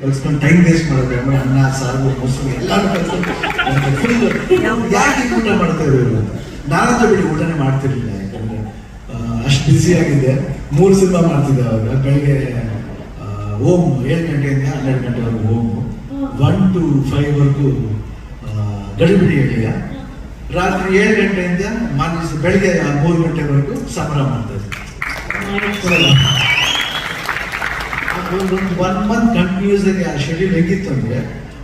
ಕಲ್ಸ್ಕೊಂಡು time waste ಮಾಡೋದು ಆಮೇಲೆ ಅನ್ನ ಸಾರು ಮೊಸರು ಕಲ್ಸ್ಕೊಂಡು ಫುಲ್ ಯಾಕೆ ಊಟ ಮಾಡ್ತಾ ನಾನು ಅಂತ. ನಾನಂತೂ ಬಿಡಿ ಊಟನೇ ಮಾಡ್ತಿರ್ಲಿಲ್ಲ ಯಾಕಂದ್ರೆ ಅಷ್ಟು ಬಿಸಿ ಆಗಿದೆ ಮೂರು ಸಿನಿಮಾ ಮಾಡ್ತಿದ್ದೆ ಅವಾಗ. ಬೆಳಿಗ್ಗೆ ಓಮ್ ಏಳು ಗಂಟೆಯಿಂದ ಹನ್ನೆರಡು ಗಂಟೆವರೆಗೂ ಓಮ್ ಒನ್ ಟು ಫೈವ್ ವರ್ಗೂ ಗಡಿಬಿಡಿ ಹೇಳಿಯ ರಾತ್ರಿ ಏಳು ಗಂಟೆಯಿಂದ ಮಾರ್ನಿಂಗ್ ಬೆಳಿಗ್ಗೆ ಮೂರು ಗಂಟೆವರೆಗೂ ಸಂಭ್ರಮ ಮಾಡ್ತಾ ಇದ್ದೆ. ಒಂದು ಒನ್ ಮಂತ್ ಕಂಟಿನ್ಯೂಸ್ ಆಗಿ ಆ ಶೆಡ್ಯೂಲ್ ಹೇಗಿತ್ತು ಅಂದ್ರೆ,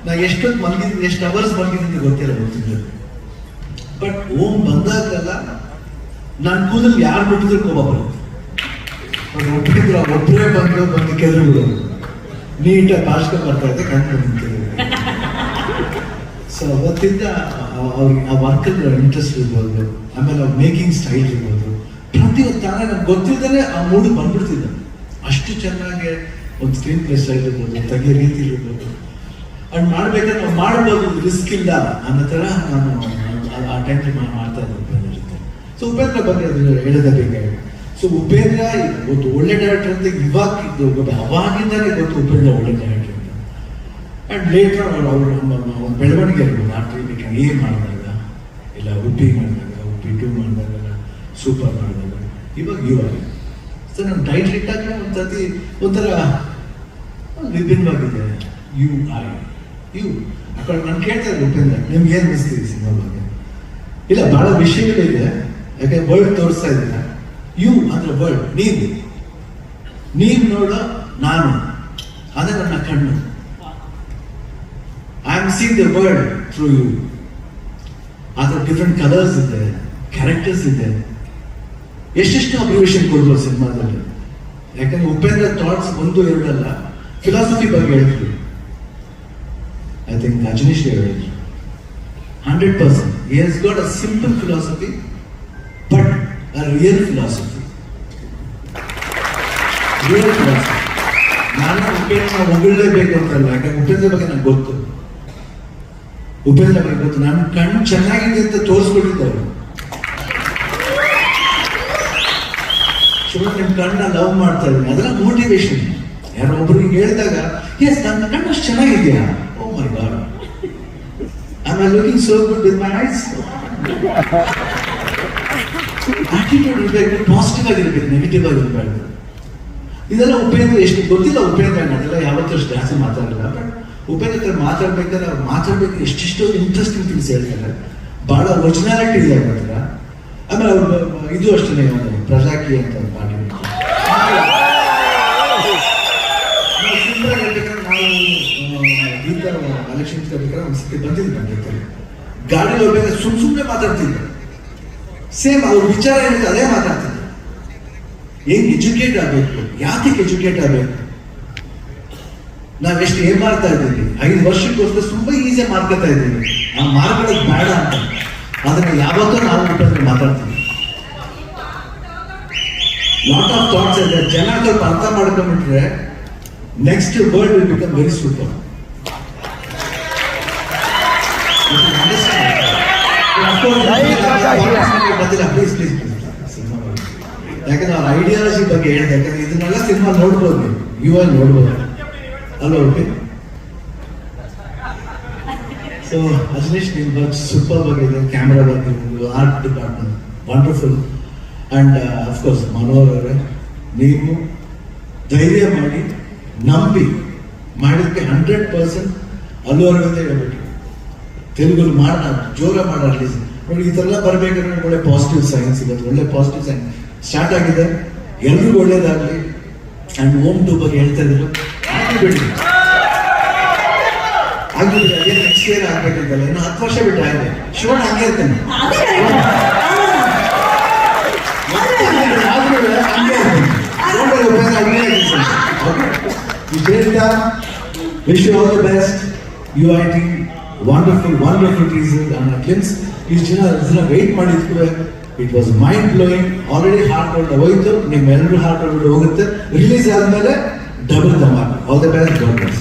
ನಾ ಎಷ್ಟೊತ್ತು ಮಲಗಿದ್ದೀನಿ ಎಷ್ಟು ಅವರ್ಸ್ ಮಲಗಿದ್ದೀನಿ ಗೊತ್ತಿಲ್ಲ ಗೊತ್ತಿಲ್ಲ ಬಟ್ ಓಮ್ ಬಂದಾಗಲ್ಲ ನನ್ನ ಕೂದಲು ಯಾರು ಬಿಟ್ಟಿದ್ರು ಕೋಪ ಬರುತ್ತೆ ಅವ್ರು ಒಬ್ಬರೇ ಬಂದು ಬಂದು ಕೆಲವರು ನೀಟಾಗಿ ಭಾಷೆ ಬರ್ತಾ ಇದ್ದೆ, ಕಣ್ಣು ಸೊ ಅವತ್ತಿಂದ ಅವ್ರಿಗೆ ಆ ವರ್ಕಲ್ಲಿ ಇಂಟ್ರೆಸ್ಟ್ ಇರ್ಬೋದು, ಆಮೇಲೆ ಅವ್ರ ಮೇಕಿಂಗ್ ಸ್ಟೈಲ್ ಇರ್ಬೋದು. ಪ್ರತಿಯೊಂದು ತಾನೇ, ನಮ್ಗೆ ಗೊತ್ತಿದ್ದಾನೆ ಆ ಮೂಡ್ ಬಂದ್ಬಿಡ್ತಿದ್ದ ಅಷ್ಟು ಚೆನ್ನಾಗಿ ಒಂದು ಸ್ಕ್ರೀನ್ ಪ್ಲೇ ಆಗಿರ್ಬೋದು ತೆಗಿಯೋ ರೀತಿ ಇರ್ಬೋದು. ಅಂಡ್ ಮಾಡ್ಬೇಕಾದ್ರೆ ನಾವು ಮಾಡ್ಬೋದು ರಿಸ್ಕ್ ಇಲ್ಲ. ಅನ್ನೋ ಥರ ನಾನು ಆ- ಟೈಮಲ್ಲಿ ಟೈಮ್ಲಿ ಮಾಡ್ತಾ ಇದ್ದೆ ಸೊ ಉಪೇಂದ್ರ ಬಗ್ಗೆ ಅದು ಹೇಳೋದಬೇಕಾಗಿ ಸೊ ಉಪೇಂದ್ರ ಒಂದು ಒಳ್ಳೆ ಡೈರೆಕ್ಟರ್ ಅಂತ ಇವಾಗ ಅವಾಗಿಂದಾನೇ ಗೊತ್ತು ಉಪೇಂದ್ರ ಒಳ್ಳೆ ಡೈರೆಕ್ಟರ್ ಅಂತ. ಅಂಡ್ ಲೇಟರ್ ಅವರು ಅವರು ಒಂದು ಬೆಳವಣಿಗೆ ಇರ್ಬೋದು. ಆ ಟೈಮಿಗೆ ಏನು ಮಾಡಿದಾಗ, ಇಲ್ಲ ಉಪ್ಪಿ ಮಾಡಿದಾಗ, ಉಪ್ಪಿ ಟೂ ಮಾಡಿದಾಗ ಸೂಪರ್ ಮಾಡಿದಾಗ, ಇವಾಗ ಇವಾಗ ಸೊ ನಾನು ಡೈಟ್ ಇಟ್ಟಾಗ ಒಂದ್ಸತಿ ಒಂಥರ ವಿಭಿನ್ನವಾಗಿದೆ ಯು ಐ ಯು ಆ ನಾನು ಕೇಳ್ತಾ ಇದ್ದೆ ಉಪೇಂದ್ರ, ನಿಮ್ಗೆ ಏನು ಅನಿಸ್ತೀವಿ ಸಿನಿಮಾ ಬಗ್ಗೆ ಇಲ್ಲ, ಬಹಳ ವಿಷಯಗಳಿದೆ, ಯಾಕೆ ವರ್ಲ್ಡ್ ತೋರಿಸ್ತಾ ಇದ್ದೀರಾ? ಯು ಅಂದ್ರೆ ವರ್ಲ್ಡ್ ನೀವು ನೀನು ನೋಡೋ, ನಾನು. ಅದೇ ನನ್ನ ಕಣ್ಣು. I am seen the world through you ಅದರ ಡಿಫ್ರೆಂಟ್ ಕಲರ್ಸ್ ಇದೆ ಕ್ಯಾರೆಕ್ಟರ್ಸ್ ಇದೆ. ಎಷ್ಟೆಷ್ಟು ಅಬ್ರಿವೇಷನ್ ಕೊಡ್ಬೋದು ಸಿನಿಮಾದಲ್ಲಿ. ಯಾಕಂದ್ರೆ ಉಪೇಂದ್ರ ಥಾಟ್ಸ್ ಒಂದು ಎರಡಲ್ಲ. ಫಿಲಾಸಫಿ ಬಗ್ಗೆ ಹೇಳಿದ್ರು ಐ ಥಿಂಕ್ ರಜನೀಶ್ ಹೇಳಿದ್ರು hundred percent a simple philosophy, but a real philosophy. Real philosophy. ನಾನು ಉಪೇಂದ್ರ ಹೊಗಳಲೇಬೇಕು ಅಂತಲ್ಲ ಯಾಕಂದ್ರೆ ಉಪೇಂದ್ರ ಬಗ್ಗೆ ನಂಗೆ ಗೊತ್ತು. ಉಪೇಂದ್ರ ಬಗ್ಗೆ ಗೊತ್ತು. ನನ್ನ ಕಣ್ಣು ಚೆನ್ನಾಗಿದೆ ಅಂತ ತೋರಿಸ್ಬಿಟ್ಟಿದ್ದವರು ಶಿವ ನಿಮ್ಮ ಕಣ್ಣ ಲವ್ ಮಾಡ್ತಾ ಇದ್ದೀನಿ. ಅದೆಲ್ಲ ಮೋಟಿವೇಶನ್ ಯಾರೋ ಒಬ್ರಿಗೆ ಹೇಳಿದಾಗ ಎಸ್ ನನ್ನ ಕಣ್ಣು ಅಷ್ಟು ಚೆನ್ನಾಗಿದೆಯಾ? ಓ my god. Am am looking so good with my eyes? Attitude ಇರಬೇಕು ಪಾಸಿಟಿವ್ ಆಗಿರ್ಬೇಕು ನೆಗೆಟಿವ್ ಆಗಿರ್ಬಾರ್ದು ಇದೆಲ್ಲ ಉಪೇಂದ್ರ ಎಷ್ಟು ಗೊತ್ತಿಲ್ಲ, ಉಪೇಂದ್ರ ಅದೆಲ್ಲ ಯಾವತ್ತೂ ಅಷ್ಟು ಜಾಸ್ತಿ ಮಾತಾಡಲ್ಲ. ಬಟ್ ಉಪೇಂದ್ರ ಮಾತಾಡ್ಬೇಕಾದ್ರೆ ಅವ್ರು ಮಾತಾಡ್ಬೇಕು, ಎಷ್ಟೆಷ್ಟೋ ಇಂಟ್ರೆಸ್ಟಿಂಗ್ ಥಿಂಗ್ಸ್ ಹೇಳ್ತಾರೆ. ಬಹಳ ಒರಿಜಿನಾಲಿಟಿ ಇದೆ ಅವ್ರ ಹತ್ರ. ಆಮೇಲೆ ಇದು ಅಷ್ಟೇ ಒಂದು ಪ್ರಜಾಕಿ ಅಂತ ಒಂದು ಪಾಠ ನಾವು ಸಿಂಪಲ್ ಹೇಳ್ಬೇಕಾದ್ರೆ ನಾವು ಗೀತ ಎಲೆಕ್ಷನ್ ಒಂದು ಸತಿ ಬಂದಿದ್ದು ಜೊತೆ ಗಾಡಿ ಹೋಗ್ಬೇಕು ಸುಮ್ ಸುಮ್ಮನೆ ಮಾತಾಡ್ತಿದ್ದೆ. ಸೇಮ್ ಅವ್ರ ವಿಚಾರ ಏನಿದೆ ಅದೇ ಮಾತಾಡ್ತಿದ್ದೆ. ಹೆಂಗ್ ಎಜುಕೇಟ್ ಆಗಬೇಕು? ಯಾತಕ್ಕೆ ಎಜುಕೇಟ್ ಆಗಬೇಕು? ನಾವೆಷ್ಟು ಏನ್ ಮಾಡ್ತಾ ಇದ್ದೀವಿ? ಐದು ವರ್ಷಕ್ಕೋಸ್ಕರ ತುಂಬಾ ಈಸಿ ಮಾಡ್ಕೊತಾ ಇದ್ದೀವಿ. ಆ ಮಾರ್ಕೊಳ್ಳೋದು ಬೇಡ ಅಂತ. ಅದನ್ನ ಯಾವತ್ತೂ ನಾವು ಬಿಟ್ಟು ಮಾತಾಡ್ತೀವಿ. ಲಾಟ್ ಆಫ್ ಥಾಟ್ಸ್ ಇದೆ. ಜನ ಸ್ವಲ್ಪ ಅರ್ಥ ಮಾಡ್ಕೊಂಡ್ಬಿಟ್ರೆ next world will become very super ಬಂದಿಲ್ಲ ಪ್ಲೀಸ್ ಪ್ಲೀಸ್ ಯಾಕಂದ್ರೆ ಅವ್ರ ಐಡಿಯಾಲಜಿ ಬಗ್ಗೆ ಹೇಳಿದೆ ಯಾಕಂದ್ರೆ ಇದನ್ನೆಲ್ಲ ಸಿನಿಮಾ ನೋಡ್ಬೋದು ನೀವು ಐ ನೋಡ್ಬೋದು ಅಲ್ವಾ ಓಕೆ ಸೊ ಅಜನೀಶ್ ನಿಮ್ಮ ಬಗ್ಗೆ ಸೂಪರ್ ಬಗ್ಗೆ ಕ್ಯಾಮ್ರಾ ಬಗ್ಗೆ art department wonderful and of course Manohar ಅವರೇ ನೀವು ಧೈರ್ಯ ಮಾಡಿ ನಂಬಿ ಮಾಡಿದ್ದಕ್ಕೆ ಹಂಡ್ರೆಡ್ ಪರ್ಸೆಂಟ್ ಅಲ್ಲೂ ಹೇಳ್ಬಿಟ್ಟು ತೆಲುಗಲ್ಲಿ ಮಾಡೋಣ ಜೋರ ಮಾಡ ರಿಲೀಸ್ ನೋಡಿ ಈ ಥರ ಎಲ್ಲ ಬರ್ಬೇಕಾದ್ರೆ ಒಳ್ಳೆ ಪಾಸಿಟಿವ್ ಸೈನ್ಸ್ ಇವತ್ತು ಒಳ್ಳೆ ಪಾಸಿಟಿವ್ ಸೈನ್ಸ್ ಸ್ಟಾರ್ಟ್ ಆಗಿದೆ. ಎಲ್ರಿಗೂ ಒಳ್ಳೇದಾಗಲಿ. ಆ್ಯಂಡ್ ಓಮ್ ಟೂ ಬಗ್ಗೆ ಹೇಳ್ತಾ ಇದ್ರು. ಬಿಡಿ. ಆಗ್ಬಿಡಿ ಅದೇ ನೆಕ್ಸ್ಟ್ ಇಯರ್ ಆಗ್ಬೇಕಂತಲ್ಲ ಇನ್ನು ಹತ್ತು ವರ್ಷ ಬಿಟ್ಟು ಆಗಿದೆ ಶಿವಣ್ಣ ಹಂಗೆ ಇರ್ತಾನೆ. Wish you all the best U I T wonderful wonderful teaser and glimpse ಇಷ್ಟು ಜನ ಜನ wait ಮಾಡಿದ್ಕೂ it was mind blowing already heart out ಹೋಯ್ತು ನಿಮ್ಮೆಲ್ಲರೂ ಹಾರ್ಟ್ ಔಟ್ ಹೋಗುತ್ತೆ. ರಿಲೀಸ್ ಆದಮೇಲೆ ಡಬಲ್ ಧಮಾಕ್ ಆಲ್ ದ ಬೆಸ್ಟ್ ಡಾಕ್ಟರ್ಸ್